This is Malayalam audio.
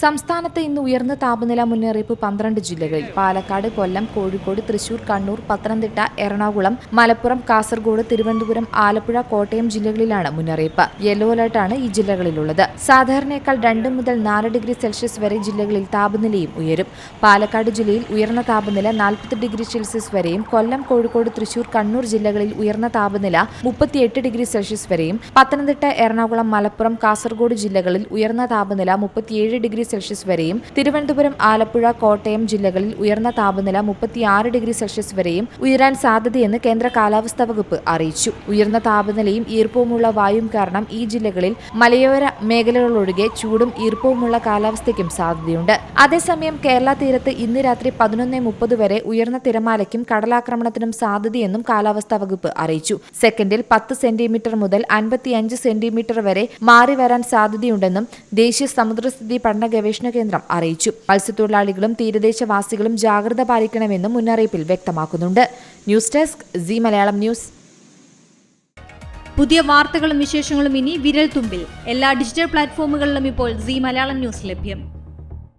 സംസ്ഥാനത്ത് ഇന്ന് ഉയർന്ന താപനില മുന്നറിയിപ്പ് പന്ത്രണ്ട് ജില്ലകളിൽ. പാലക്കാട് കൊല്ലം കോഴിക്കോട് തൃശൂർ കണ്ണൂർ പത്തനംതിട്ട എറണാകുളം മലപ്പുറം കാസർഗോഡ് തിരുവനന്തപുരം ആലപ്പുഴ കോട്ടയം ജില്ലകളിലാണ് മുന്നറിയിപ്പ്. യെല്ലോ അലർട്ടാണ് ഈ ജില്ലകളിലുള്ളത്. സാധാരണയേക്കാൾ രണ്ട് മുതൽ നാല് ഡിഗ്രി സെൽഷ്യസ് വരെ ജില്ലകളിൽ താപനിലയും ഉയരും. പാലക്കാട് ജില്ലയിൽ ഉയർന്ന താപനില നാൽപ്പത്തി ഡിഗ്രി സെൽഷ്യസ് വരെയും കൊല്ലം കോഴിക്കോട് തൃശൂർ കണ്ണൂർ ജില്ലകളിൽ ഉയർന്ന താപനില മുപ്പത്തിയെട്ട് ഡിഗ്രി സെൽഷ്യസ് വരെയും പത്തനംതിട്ട എറണാകുളം മലപ്പുറം കാസർഗോഡ് ജില്ലകളിൽ ഉയർന്ന താപനില മുപ്പത്തിയേഴ് സെൽഷ്യസ് വരെയും തിരുവനന്തപുരം ആലപ്പുഴ കോട്ടയം ജില്ലകളിൽ ഉയർന്ന താപനില മുപ്പത്തിയാറ് ഡിഗ്രി സെൽഷ്യസ് വരെയും ഉയരാൻ സാധ്യതയെന്ന് കേന്ദ്ര കാലാവസ്ഥാ വകുപ്പ് അറിയിച്ചു. ഉയർന്ന താപനിലയും ഈർപ്പവുമുള്ള വായും കാരണം ഈ ജില്ലകളിൽ മലയോര മേഖലകളൊഴികെ ചൂടും ഈർപ്പവുമുള്ള കാലാവസ്ഥയ്ക്കും സാധ്യതയുണ്ട്. അതേസമയം കേരള തീരത്ത് ഇന്ന് രാത്രി പതിനൊന്ന് മുപ്പത് വരെ ഉയർന്ന തിരമാലയ്ക്കും കടലാക്രമണത്തിനും സാധ്യതയെന്നും കാലാവസ്ഥാ വകുപ്പ് അറിയിച്ചു. സെക്കൻഡിൽ പത്ത് സെന്റിമീറ്റർ മുതൽ അൻപത്തിയഞ്ച് സെന്റിമീറ്റർ വരെ മാറി വരാൻ സാധ്യതയുണ്ടെന്നും ദേശീയ സമുദ്രസ്ഥിതി പഠന ഗവേഷണ കേന്ദ്രം അറിയിച്ചു. മത്സ്യത്തൊഴിലാളികളും തീരദേശവാസികളും ജാഗ്രത പാലിക്കണമെന്നും മുന്നറിയിപ്പിൽ വ്യക്തമാക്കുന്നുണ്ട്. News desk C Malayalam news. പുതിയ വാർത്തകളും വിശേഷങ്ങളും ഇനി വിരൽ തുമ്പിൽ എല്ലാ ഡിജിറ്റൽ പ്ലാറ്റ്ഫോമുകളിലും ഇപ്പോൾ സി മലയാളം ന്യൂസ് ലഭ്യം.